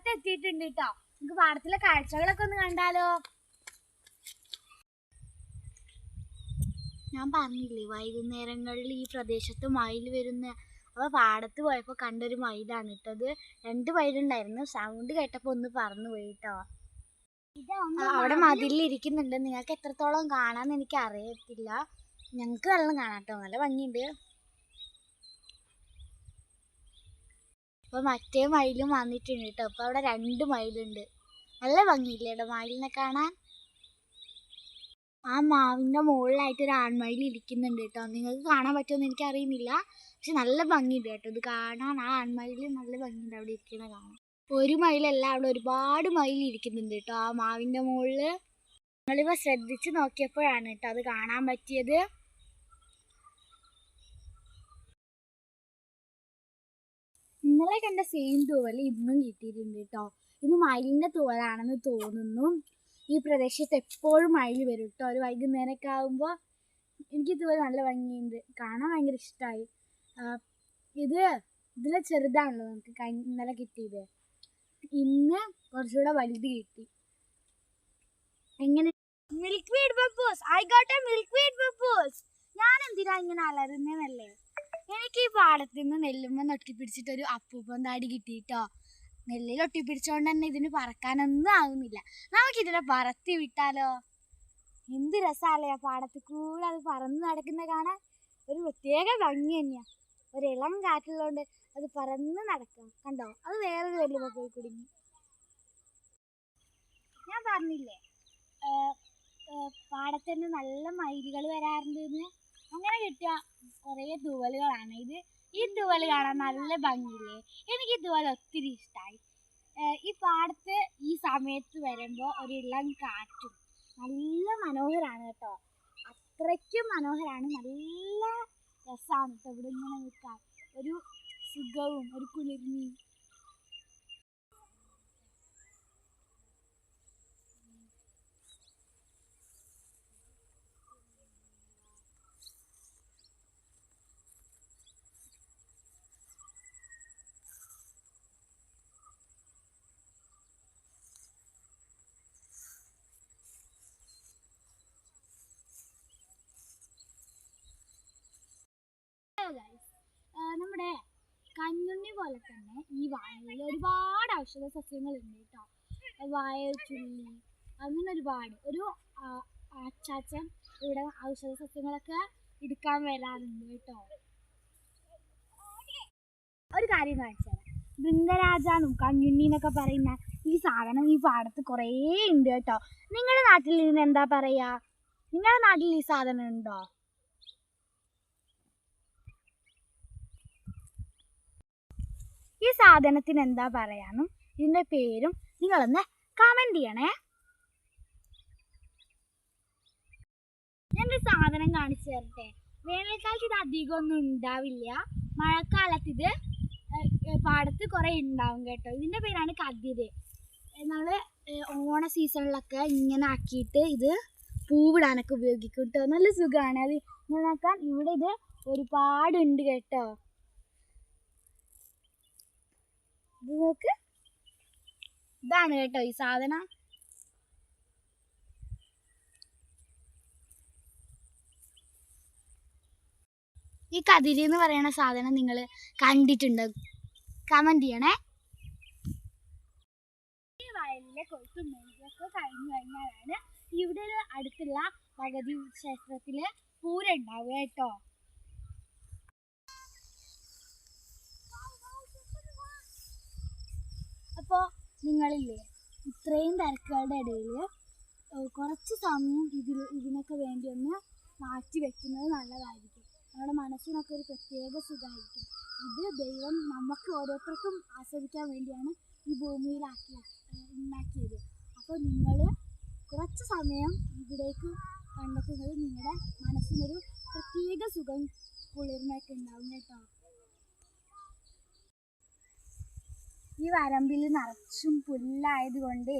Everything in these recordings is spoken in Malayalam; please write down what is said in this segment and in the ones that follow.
പാടത്ത് എത്തിയിട്ടുണ്ട് കേട്ടോ നമുക്ക് പാടത്തിലെ കാഴ്ചകളൊക്കെ ഒന്ന് കണ്ടാലോ? ഞാൻ പറഞ്ഞില്ലേ വൈകുന്നേരങ്ങളിൽ ഈ പ്രദേശത്ത് മയിൽ വരുന്ന അപ്പോൾ പാടത്ത് പോയപ്പോൾ കണ്ടൊരു മയിലാണ് കേട്ടത് രണ്ട് മയിലുണ്ടായിരുന്നു. സൗണ്ട് കേട്ടപ്പോൾ ഒന്ന് പറന്നു പോയി കേട്ടോ അവിടെ മതിലിരിക്കുന്നുണ്ട്. നിങ്ങൾക്ക് എത്രത്തോളം കാണാന്ന് എനിക്ക് അറിയത്തില്ല ഞങ്ങൾക്ക് വെള്ളം കാണാട്ടോ നല്ല ഭംഗിയുണ്ട്. അപ്പൊ മറ്റേ മയിലും വന്നിട്ടുണ്ട് കേട്ടോ. അപ്പൊ അവിടെ രണ്ട് മയിലുണ്ട്. നല്ല ഭംഗിയില്ലേ മയിലിനെ കാണാൻ? ആ മാവിന്റെ മുകളിലായിട്ട് ഒരു ആൺമയിൽ ഇരിക്കുന്നുണ്ട് കേട്ടോ. നിങ്ങൾക്ക് കാണാൻ പറ്റുമെന്ന് എനിക്ക് അറിയുന്നില്ല പക്ഷെ നല്ല ഭംഗിയുണ്ട് കേട്ടോ. ഇത് കാണാൻ ആ ആൺമയിൽ നല്ല ഭംഗിയുണ്ട് അവിടെ ഇരിക്കുന്ന കാണാൻ. ഒരു മയിലല്ല അവിടെ ഒരുപാട് മയിൽ ഇരിക്കുന്നുണ്ട് കേട്ടോ. ആ മാവിന്റെ മുകളിൽ. ഞങ്ങളിപ്പോ ശ്രദ്ധിച്ച് നോക്കിയപ്പോഴാണ് കേട്ടോ അത് കാണാൻ പറ്റിയത്. ഇന്നലെ കണ്ട സെയിം തൂവൽ ഇന്നും കിട്ടിയിട്ടുണ്ട് കേട്ടോ ഇന്ന് മയിലിന്റെ തൂവലാണെന്ന് തോന്നുന്നു. ഈ പ്രദേശത്ത് എപ്പോഴും മയിൽ വരും കേട്ടോ ഒരു വൈകുന്നേരമൊക്കെ ആകുമ്പോൾ എനിക്ക് തൂവൽ നല്ല ഭംഗിയുണ്ട്. കാണാൻ ഭയങ്കര ഇഷ്ടമായി ഇത് ഇതിലെ ചെറുതാണല്ലോ നമുക്ക് ഇന്നലെ കിട്ടിയത്. ഇന്ന് കുറച്ചുകൂടെ വലുത് കിട്ടി. എങ്ങനെ? Milk weed ബബ്ബൂസ് I got a milk weed ബബ്ബൂസ് ഞാൻ എന്തിനാ ഇങ്ങനെ അലറുന്നല്ലേ എനിക്ക് ഈ പാടത്ത് നിന്ന് നെല്ലുമ്പോൾ നൊട്ടിപ്പിടിച്ചിട്ട് ഒരു അപ്പൂപ്പൻ താടി കിട്ടിയിട്ടോ. നെല്ലിൽ ഒട്ടിപ്പിടിച്ചോണ്ട് തന്നെ ഇതിന് പറക്കാനൊന്നും ആവുന്നില്ല. നമുക്കിതിനെ പറത്തി വിട്ടാലോ? എന്ത് രസമല്ലേ ആ പാടത്ത് കൂടെ അത് പറന്ന് നടക്കുന്ന കാണാൻ? ഒരു പ്രത്യേക ഭംഗി തന്നെയാ. ഒരു ഇളം കാറ്റുള്ളതുകൊണ്ട് അത് പറന്ന് നടക്കാം. കണ്ടോ? അത് വേറൊരു നെല്ലുമ്മ പോയി കുടുങ്ങി. ഞാൻ പറഞ്ഞില്ലേ? പാടത്തുനിന്ന് നല്ല മയിലുകൾ വരാറുണ്ട് അങ്ങനെ കിട്ടിയ കുറേ തൂവലുകളാണ് ഇത് ഈ തൂവൽ കാണാൻ നല്ല ഭംഗിയില്ലേ? എനിക്ക് ഈ ഒത്തിരി ഇഷ്ടമായി ഈ പാടത്ത് ഈ സമയത്ത് വരുമ്പോൾ ഒരു ഇളം കാറ്റും നല്ല മനോഹരമാണ് കേട്ടോ. അത്രയ്ക്കും മനോഹരമാണ് നല്ല രസമാണ് കേട്ടോ ഇവിടെ ഇങ്ങനെ നിൽക്കാൻ. ഒരു സുഖവും ഒരു കുളിർമയും guys. ആ, നമ്മുടെ കഞ്ഞുണ്ണി പോലെ തന്നെ ഈ വാഴയിൽ ഒരുപാട് ഔഷധ സസ്യങ്ങളുണ്ട് കേട്ടോ. വാഴച്ചുള്ളി ചുള്ളി അങ്ങനെ ഒരുപാട്. ഒരു അച്ചാച്ചൻ ഇവിടെ ഔഷധ സസ്യങ്ങളൊക്കെ എടുക്കാൻ വരാറുണ്ട് കേട്ടോ. ഒരു കാര്യം കാണിച്ചു തരാം. ബൃന്ദരാജാന്നും കഞ്ഞുണ്ണി എന്നൊക്കെ പറയുന്ന ഈ സാധനം ഈ പാടത്ത് കുറേ ഉണ്ട് കേട്ടോ. നിങ്ങളുടെ നാട്ടിൽ ഇതിന് എന്താ പറയുക നിങ്ങളുടെ നാട്ടിൽ ഈ സാധനം ഉണ്ടോ? ഈ സാധനത്തിന് എന്താ പറയാനും? ഇതിന്റെ പേരും നിങ്ങളൊന്ന് കമന്റ് ചെയ്യണേ. ഞാനൊരു സാധനം കാണിച്ചു തരട്ടെ. വേനൽക്കാലത്ത് ഇത് അധികം ഒന്നും ഉണ്ടാവില്ല മഴക്കാലത്ത് ഇത് പാടത്ത് കുറേ ഉണ്ടാവും കേട്ടോ. ഇതിന്റെ പേരാണ് കതിര്. നമ്മൾ ഏർ, ഓണ സീസണിലൊക്കെ ഇങ്ങനെ ആക്കിയിട്ട് ഇത് പൂവിടാനൊക്കെ ഉപയോഗിക്കും കേട്ടോ. നല്ല സുഖമാണ് അത് ഇങ്ങനെ ഇവിടെ ഇത് ഒരുപാടുണ്ട് കേട്ടോ. ഇത് നോക്ക്. ഇതാണ് കേട്ടോ ഈ സാധനം. ഈ കതിരി എന്ന് പറയുന്ന സാധനം നിങ്ങൾ കണ്ടിട്ടുണ്ട്? കമന്റ് ചെയ്യണേ. ഈ വയലിലെ കൊയ്ത്തും നെയ്യൊക്കെ കഴിഞ്ഞു കഴിഞ്ഞാലാണ് ഇവിടെ അടുത്തുള്ള പകുതി ക്ഷേത്രത്തിൽ പൂരം ഉണ്ടാവുക കേട്ടോ അപ്പോൾ നിങ്ങളില്ലേ? ഇത്രയും തിരക്കുകളുടെ ഇടയിൽ കുറച്ച് സമയം ഇതിൽ ഇതിനൊക്കെ വേണ്ടി ഒന്ന് മാറ്റി വെക്കുന്നത് നല്ലതായിരിക്കും. നമ്മുടെ മനസ്സിനൊക്കെ ഒരു പ്രത്യേക സുഖമായിരിക്കും. ഇത് ദൈവം നമുക്ക് ഓരോരുത്തർക്കും ആസ്വദിക്കാൻ വേണ്ടിയാണ് ഈ ഭൂമിയിലാക്കി ഉണ്ടാക്കിയത്. അപ്പോൾ നിങ്ങൾ കുറച്ച് സമയം ഇവിടേക്ക് കണ്ടെത്തുന്നത് നിങ്ങളുടെ മനസ്സിനൊരു പ്രത്യേക സുഖം കുളിർമയൊക്കെ ഉണ്ടാവും കേട്ടോ. ഈ വരമ്പിൽ നിറച്ചും പുല്ലായത് കൊണ്ട്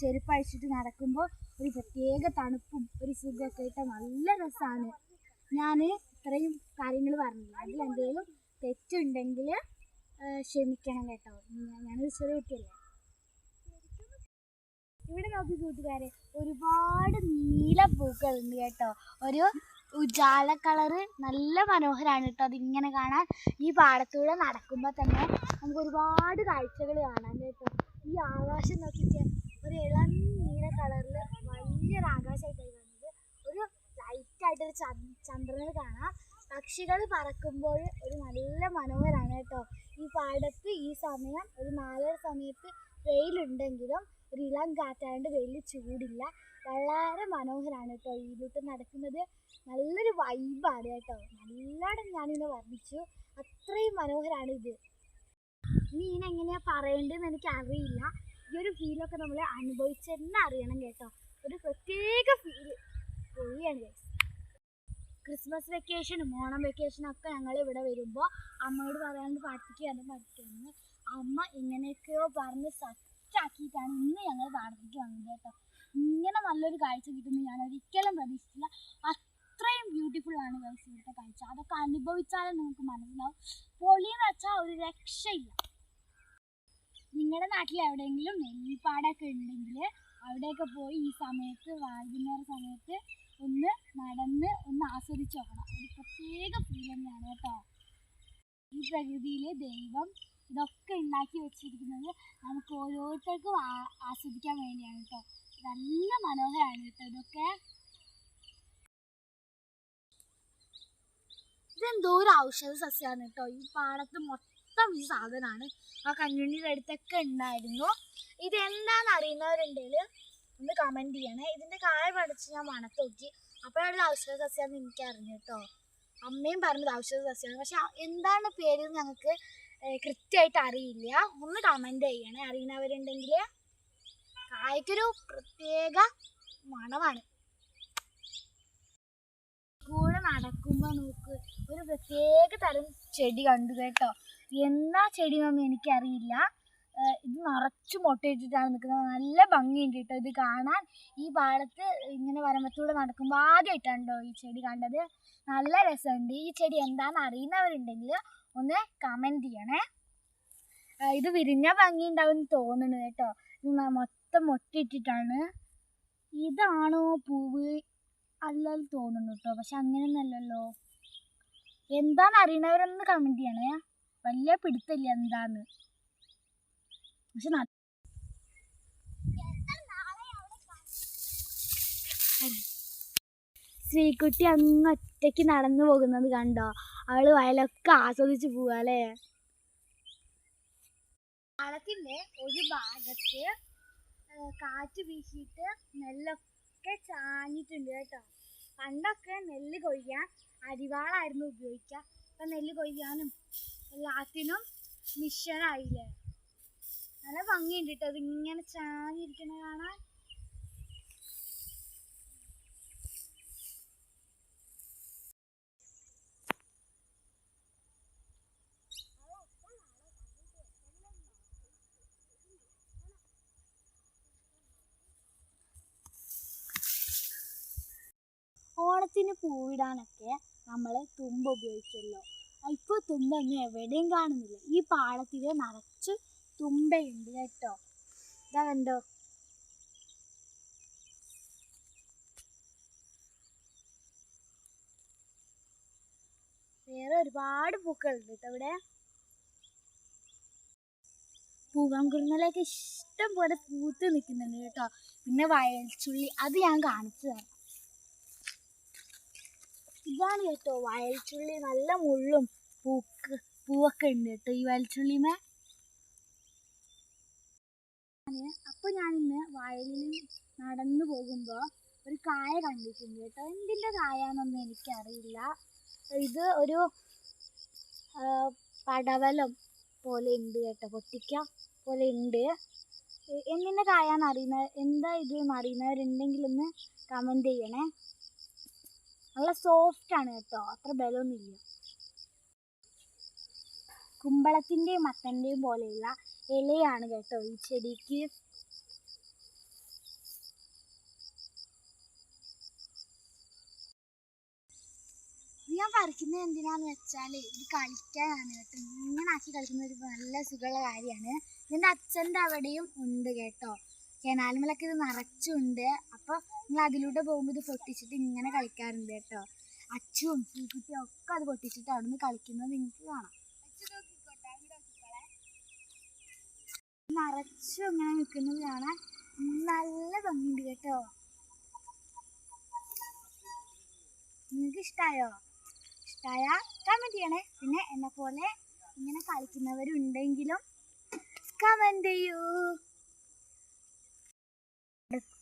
ചെരുപ്പഴിച്ചിട്ട് നടക്കുമ്പോൾ ഒരു പ്രത്യേക തണുപ്പും ഒരു സുഖമൊക്കെ ആയിട്ട് നല്ല രസമാണ് ഞാൻ ഇത്രയും കാര്യങ്ങൾ പറഞ്ഞില്ല അതിൽ എന്തെങ്കിലും തെറ്റുണ്ടെങ്കിൽ ക്ഷമിക്കണം കേട്ടോ. ഞാനൊരു ചെറിയ കുട്ടിയല്ലേ. ഇവിടെ നോക്കി കൂട്ടുകാരെ ഒരുപാട് നീല പൂക്കളുണ്ട് കേട്ടോ. ഒരു ഉജാല കളറ് നല്ല മനോഹരമാണ് കേട്ടോ. അതിങ്ങനെ കാണാൻ ഈ പാടത്തൂടെ നടക്കുമ്പോൾ തന്നെ നമുക്ക് ഒരുപാട് കാഴ്ചകൾ കാണാം കേട്ടോ. ഈ ആകാശം നോക്കിയിട്ട് ഒരു ഇളം നീല കളറിൽ വലിയൊരു ആകാശമായിട്ടാണ് കാണുന്നത് ഒരു ലൈറ്റായിട്ടൊരു ചന്ദ്രനെ കാണാം. പക്ഷികൾ പറക്കുമ്പോൾ ഒരു നല്ല മനോഹരമാണ് കേട്ടോ. ഈ പാടത്ത് ഈ സമയം ഒരു നാലര സമയത്ത് വെയിലുണ്ടെങ്കിലും ഒരു ഇളം കാറ്റാണ്ട് വെയിൽ ചൂടില്ല. വളരെ മനോഹരമാണ് കേട്ടോ ഇതിലൂട്ട് നടക്കുന്നത്. നല്ലൊരു വൈബാണ് കേട്ടോ. നല്ലോണം ഞാനിങ്ങനെ വർണിച്ചു. അത്രയും മനോഹരമാണ് ഇത്. ഇനി എങ്ങനെയാ പറയേണ്ടതെന്ന് എനിക്ക് അറിയില്ല ഈ ഒരു ഫീലൊക്കെ നമ്മൾ അനുഭവിച്ചെന്ന് അറിയണം കേട്ടോ. ഒരു പ്രത്യേക ഫീൽ പൊളിയാണ്. ക്രിസ്മസ് വെക്കേഷനും ഓണം വെക്കേഷനും ഒക്കെ ഞങ്ങൾ ഇവിടെ വരുമ്പോൾ അമ്മയോട് പറയാണ്ട് പഠിപ്പിക്കുകയാണ് പഠിക്കുന്നത് അമ്മ ഇങ്ങനെയൊക്കെയോ പറഞ്ഞ് സച്ചാക്കിയിട്ടാണ് ഇന്ന് ഞങ്ങൾ പാടത്തേക്ക് വന്നത് കേട്ടോ. ഇങ്ങനെ നല്ലൊരു കാഴ്ച കിട്ടുമെന്ന് ഞാൻ ഒരിക്കലും പ്രതീക്ഷിച്ചില്ല. അത്രയും ബ്യൂട്ടിഫുൾ ആണ് ഗൈസ് ഇവിടുത്തെ കാഴ്ച. അതൊക്കെ അനുഭവിച്ചാലേ നിങ്ങൾക്ക് മനസ്സിലാവും. പൊളിയെന്ന് വെച്ചാൽ ഒരു രക്ഷയില്ല. നിങ്ങളുടെ നാട്ടിൽ എവിടെയെങ്കിലും നെല്ലിപ്പാടൊക്കെ ഉണ്ടെങ്കിൽ അവിടെയൊക്കെ പോയി ഈ സമയത്ത് വൈകുന്നേര സമയത്ത് ഒന്ന് നടന്ന് ഒന്ന് ആസ്വദിച്ച് നോക്കണം. ഒരു പ്രത്യേക ഫീൽ തന്നെയാണ് കേട്ടോ. ഈ പ്രകൃതിയിലെ ദൈവം ഇതൊക്കെ ഉണ്ടാക്കി വെച്ചിരിക്കുന്നത് നമുക്ക് ഓരോരുത്തർക്കും ആസ്വദിക്കാൻ വേണ്ടിയാണ് കേട്ടോ നല്ല മനോഹരമാണ് കേട്ടോ ഇതൊക്കെ. ഇതെന്തോ ഒരു ഔഷധ സസ്യമാണ് കേട്ടോ ഈ പാടത്ത് മൊത്തം ഈ സാധനമാണ് ആ കഞ്ഞുണ്ണിയുടെ അടുത്തൊക്കെ ഉണ്ടായിരുന്നു ഇത് എന്താണെന്ന് അറിയുന്നവരുണ്ടെങ്കിൽ ഒന്ന് കമന്റ് ചെയ്യണേ. ഇതിന്റെ കായ പഠിച്ച് ഞാൻ മണത്ത് നോക്കി അപ്പോഴാണ് ഔഷധ സസ്യമെന്ന് എനിക്ക് അറിഞ്ഞു കേട്ടോ അമ്മയും പറഞ്ഞത് ഔഷധ സസ്യമാണ് പക്ഷെ എന്താണ് പേര് ഞങ്ങൾക്ക് കൃത്യമായിട്ട് അറിയില്ല. ഒന്ന് കമന്റ് ചെയ്യണേ. അറിയുന്നവരുണ്ടെങ്കിൽ കായ്ക്കൊരു പ്രത്യേക മണമാണ്. കൂടെ നടക്കുമ്പോൾ നോക്ക് ഒരു പ്രത്യേക തരം ചെടി കണ്ടു കേട്ടോ. എന്നാ ചെടി എന്നൊന്നും എനിക്കറിയില്ല ഇത് നിറച്ച് മുട്ടയിട്ടിട്ടാണ് നിൽക്കുന്നത്. നല്ല ഭംഗിയുണ്ട് കേട്ടോ ഇത് കാണാൻ. ഈ പാടത്ത് ഇങ്ങനെ വരമ്പത്തൂടെ നടക്കുമ്പോൾ ആദ്യമായിട്ടാണ് കേട്ടോ ഈ ചെടി കണ്ടത്. നല്ല രസമുണ്ട്. ഈ ചെടി എന്താണെന്ന് അറിയുന്നവരുണ്ടെങ്കിൽ ഒന്ന് കമന്റ് ചെയ്യണേ. ഇത് വിരിഞ്ഞ ഭംഗി ഉണ്ടാവും തോന്നുന്നു കേട്ടോ മൊത്തം മൊട്ടിട്ടിട്ടാണ് ഇതാണോ പൂവ്? അല്ലെന്ന് തോന്നുന്നു കേട്ടോ. പക്ഷെ അങ്ങനെയൊന്നല്ലല്ലോ. എന്താന്ന് അറിയണവരൊന്ന് കമന്റ് ചെയ്യണേ. വലിയ പിടുത്തില്ല എന്താന്ന്. പക്ഷെ ശ്രീകുട്ടി അങ്ങ് ഒറ്റയ്ക്ക് നടന്നു പോകുന്നത് കണ്ടോ? അവൾ വയലൊക്കെ ആസ്വദിച്ച് പോവാല്ലേ പാടത്തിന്റെ ഒരു ഭാഗത്ത് കാറ്റ് വീശിയിട്ട് നെല്ലൊക്കെ ചാഞ്ഞിട്ടുണ്ട് കേട്ടോ. പണ്ടൊക്കെ നെല്ല് കൊയ്യാൻ അരിവാളായിരുന്നു ഉപയോഗിക്കുക ഇപ്പൊ നെല്ല് കൊയ്യാനും എല്ലാത്തിനും മിഷനായില്ലേ നല്ല ഭംഗിയുണ്ട് കേട്ടോ. അതിങ്ങനെ ചാഞ്ഞിരിക്കണ കാണാൻ. ഓണത്തിന് പൂവിടാനൊക്കെ നമ്മൾ തുമ്പ ഉപയോഗിക്കുമല്ലോ ഇപ്പോൾ തുമ്പൊന്നും എവിടെയും കാണുന്നില്ല. ഈ പാടത്തിൽ നിറച്ച് തുമ്പയുണ്ട് കേട്ടോ. ഇതാ കണ്ടോ? വേറെ ഒരുപാട് പൂക്കളുണ്ട് കേട്ടോ ഇവിടെ. പൂവൻകുറുന്നലൊക്കെ ഇഷ്ടം പോലെ പൂത്ത് നിൽക്കുന്നുണ്ട് കേട്ടോ. പിന്നെ വയൽച്ചുള്ളി അത് ഞാൻ കാണിച്ചു തരാം. ഇതാണ് കേട്ടോ വയൽച്ചുള്ളി. നല്ല മുള്ളും പൂക്ക് പൂവൊക്കെ ഉണ്ട് കേട്ടോ ഈ വയൽച്ചുള്ളിമേ. അപ്പോൾ ഞാനിന്ന് വയലിൽ നടന്നു പോകുമ്പോ ഒരു കായ കണ്ടിട്ടുണ്ട് കേട്ടോ. എന്തിന്റെ കായാന്നൊന്നും എനിക്കറിയില്ല. ഇത് ഒരു പടവലം പോലെ ഉണ്ട് കേട്ടോ. പൊട്ടിക്ക പോലെ ഉണ്ട്. എന്തിന്റെ കായാന്ന് അറിയുന്ന എന്താ ഇത് അറിയുന്നവരുണ്ടെങ്കിൽ ഒന്ന് കമന്റ് ചെയ്യണേ. നല്ല സോഫ്റ്റ് ആണ് കേട്ടോ. അത്ര ബലമൊന്നുമില്ല. കുമ്പളത്തിന്റെയും മത്തന്റെയും പോലെയുള്ള ഇലയാണ് കേട്ടോ ഈ ചെടിക്ക്. ഞാൻ പറിക്കുന്നത് എന്തിനാന്ന് വെച്ചാൽ ഇത് കളിക്കാനാണ് കേട്ടോ. ഇങ്ങനെ ആക്കി കളിക്കുന്നത് ഒരു നല്ല സുഖമുള്ള കാര്യമാണ്. എന്റെ അച്ഛന്റെ അവിടെയും ഉണ്ട് കേട്ടോ. കനാലുമലൊക്കെ ഇത് നിറച്ചുണ്ട്. അപ്പോൾ നിങ്ങൾ അതിലൂടെ പോകുമ്പോൾ ഇത് പൊട്ടിച്ചിട്ട് ഇങ്ങനെ കളിക്കാറുണ്ട് കേട്ടോ. അച്ചുവും കുട്ടിയും ഒക്കെ അത് പൊട്ടിച്ചിട്ട് അവിടുന്ന് കളിക്കുന്നത് നിങ്ങൾക്ക് കാണാം. നിറച്ചും ഇങ്ങനെ നിൽക്കുന്നത് കാണാൻ നല്ല ഭംഗിയുണ്ട് കേട്ടോ. നിങ്ങൾക്ക് ഇഷ്ടമായോ ഇഷ്ടമായ കമന്റ് ചെയ്യണേ. പിന്നെ എന്നെ പോലെ ഇങ്ങനെ കളിക്കുന്നവരുണ്ടെങ്കിലും കമന്റ് ചെയ്യൂ.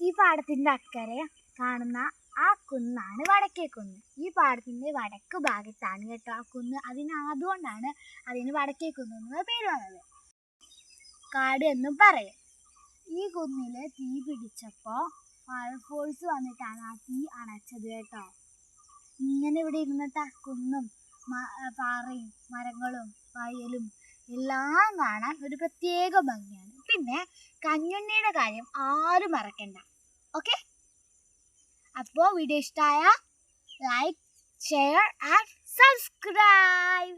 ഈ പാടത്തിന്റെ അക്കരെ കാണുന്ന ആ കുന്നാണ് വടക്കേ കുന്ന്. ഈ പാടത്തിന്റെ വടക്ക് ഭാഗത്താണ് കേട്ടോ ആ കുന്ന്. അതിന് അതുകൊണ്ടാണ് അതിന് വടക്കേ കുന്ന് എന്നുള്ള പേര് വന്നത്. കാട് എന്നും പറയും. ഈ കുന്നിൽ തീ പിടിച്ചപ്പോൾ ഫയർഫോഴ്സ് വന്നിട്ടാണ് ആ തീ അണച്ചത് കേട്ടോ. ഇങ്ങനെ ഇവിടെ ഇരുന്നിട്ട് ആ കുന്നും പാറയും മരങ്ങളും വയലും എല്ലാം കാണാൻ ഒരു പ്രത്യേക ഭംഗിയാണ്. പിന്നെ കഞ്ഞുണ്ണിയുടെ കാര്യം ആരും മറക്കണ്ട. ഓക്കെ അപ്പോൾ വീഡിയോ ഇഷ്ടമായ ലൈക്ക് ഷെയർ ആൻഡ് സബ്സ്ക്രൈബ്